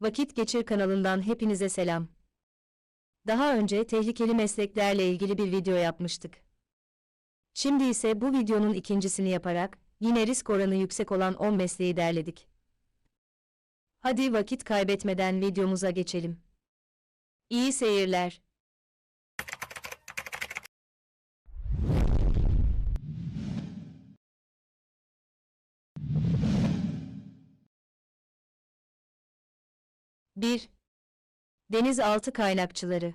Vakit Geçir kanalından hepinize selam. Daha önce tehlikeli mesleklerle ilgili bir video yapmıştık. Şimdi ise bu videonun ikincisini yaparak yine risk oranı yüksek olan 10 mesleği derledik. Hadi vakit kaybetmeden videomuza geçelim. İyi seyirler. Bir, Denizaltı kaynakçıları.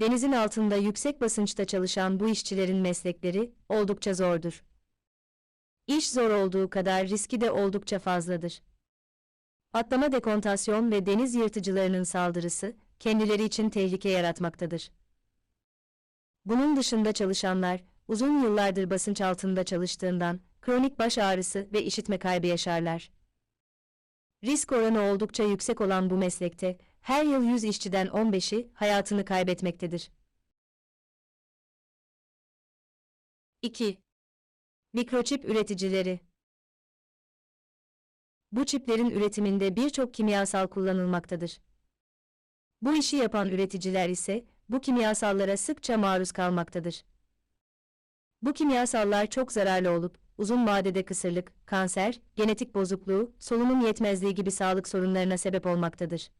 Denizin altında yüksek basınçta çalışan bu işçilerin meslekleri oldukça zordur. İş zor olduğu kadar riski de oldukça fazladır. Patlama dekontasyon ve deniz yırtıcılarının saldırısı kendileri için tehlike yaratmaktadır. Bunun dışında çalışanlar uzun yıllardır basınç altında çalıştığından kronik baş ağrısı ve işitme kaybı yaşarlar. Risk oranı oldukça yüksek olan bu meslekte her yıl 100 işçiden 15'i hayatını kaybetmektedir. 2. Mikroçip üreticileri Bu çiplerin üretiminde birçok kimyasal kullanılmaktadır. Bu işi yapan üreticiler ise bu kimyasallara sıkça maruz kalmaktadır. Bu kimyasallar çok zararlı olup uzun vadede kısırlık, kanser, genetik bozukluğu, solunum yetmezliği gibi sağlık sorunlarına sebep olmaktadır.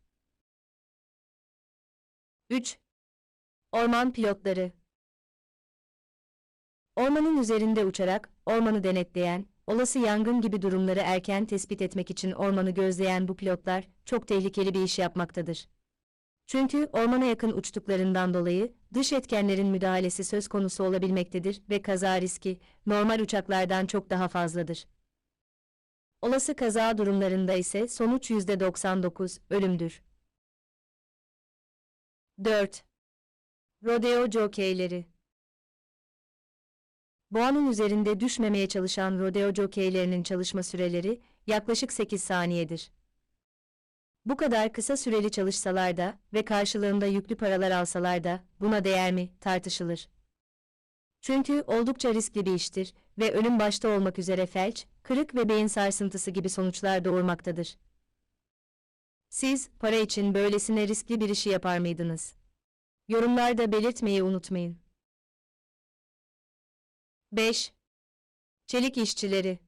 3. Orman pilotları Ormanın üzerinde uçarak, ormanı denetleyen, olası yangın gibi durumları erken tespit etmek için ormanı gözleyen bu pilotlar, çok tehlikeli bir iş yapmaktadır. Çünkü ormana yakın uçtuklarından dolayı dış etkenlerin müdahalesi söz konusu olabilmektedir ve kaza riski normal uçaklardan çok daha fazladır. Olası kaza durumlarında ise sonuç %99 ölümdür. 4. Rodeo jokeyleri Boğanın üzerinde düşmemeye çalışan rodeo jokeylerinin çalışma süreleri yaklaşık 8 saniyedir. Bu kadar kısa süreli çalışsalar da ve karşılığında yüklü paralar alsalar da buna değer mi tartışılır. Çünkü oldukça riskli bir iştir ve ölüm başta olmak üzere felç, kırık ve beyin sarsıntısı gibi sonuçlar doğurmaktadır. Siz para için böylesine riskli bir işi yapar mıydınız? Yorumlarda belirtmeyi unutmayın. 5. Çelik işçileri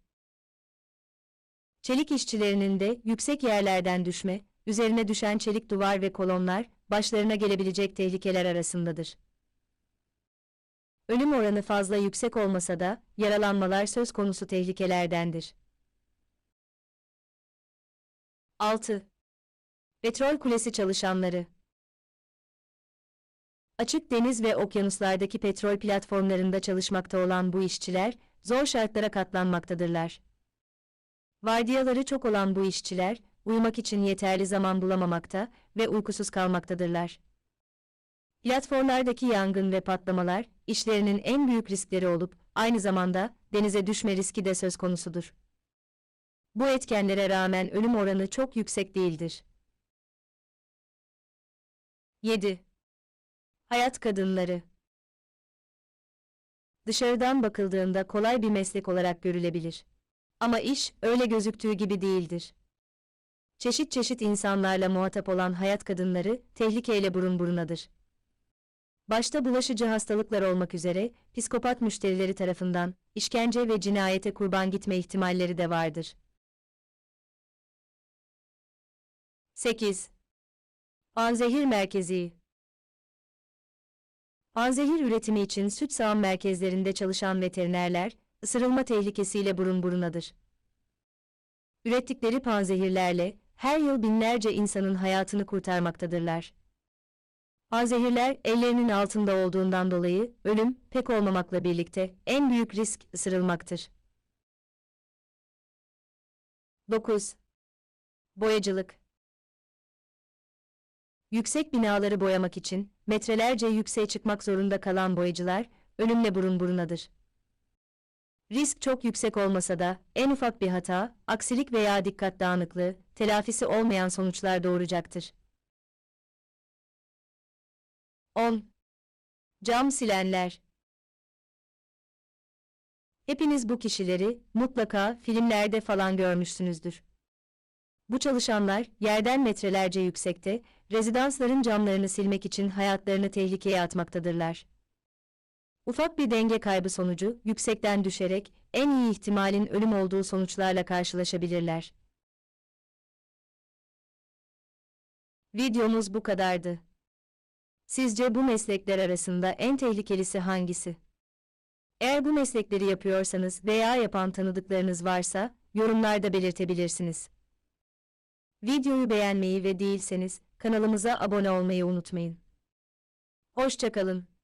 Çelik işçilerinin de yüksek yerlerden düşme, üzerine düşen çelik duvar ve kolonlar, başlarına gelebilecek tehlikeler arasındadır. Ölüm oranı fazla yüksek olmasa da, yaralanmalar söz konusu tehlikelerdendir. 6. Petrol kulesi çalışanları Açık deniz ve okyanuslardaki petrol platformlarında çalışmakta olan bu işçiler, zor şartlara katlanmaktadırlar. Vardiyaları çok olan bu işçiler, uyumak için yeterli zaman bulamamakta ve uykusuz kalmaktadırlar. Platformlardaki yangın ve patlamalar, işlerinin en büyük riskleri olup, aynı zamanda denize düşme riski de söz konusudur. Bu etkenlere rağmen ölüm oranı çok yüksek değildir. 7. Hayat kadınları Dışarıdan bakıldığında kolay bir meslek olarak görülebilir. Ama iş öyle gözüktüğü gibi değildir. Çeşit çeşit insanlarla muhatap olan hayat kadınları tehlikeyle burun burunadır. Başta bulaşıcı hastalıklar olmak üzere psikopat müşterileri tarafından işkence ve cinayete kurban gitme ihtimalleri de vardır. 8. Panzehir Merkezi Panzehir üretimi için süt sağım merkezlerinde çalışan veterinerler, ısırılma tehlikesiyle burun burunadır. Ürettikleri panzehirlerle her yıl binlerce insanın hayatını kurtarmaktadırlar. Panzehirler ellerinin altında olduğundan dolayı ölüm pek olmamakla birlikte en büyük risk ısırılmaktır. 9. Boyacılık Yüksek binaları boyamak için metrelerce yükseğe çıkmak zorunda kalan boyacılar ölümle burun burunadır. Risk çok yüksek olmasa da en ufak bir hata, aksilik veya dikkat dağınıklığı, telafisi olmayan sonuçlar doğuracaktır. 10. Cam silenler Hepiniz bu kişileri mutlaka filmlerde falan görmüşsünüzdür. Bu çalışanlar yerden metrelerce yüksekte, rezidansların camlarını silmek için hayatlarını tehlikeye atmaktadırlar. Ufak bir denge kaybı sonucu yüksekten düşerek en iyi ihtimalin ölüm olduğu sonuçlarla karşılaşabilirler. Videomuz bu kadardı. Sizce bu meslekler arasında en tehlikelisi hangisi? Eğer bu meslekleri yapıyorsanız veya yapan tanıdıklarınız varsa yorumlarda belirtebilirsiniz. Videoyu beğenmeyi ve değilseniz kanalımıza abone olmayı unutmayın. Hoşçakalın.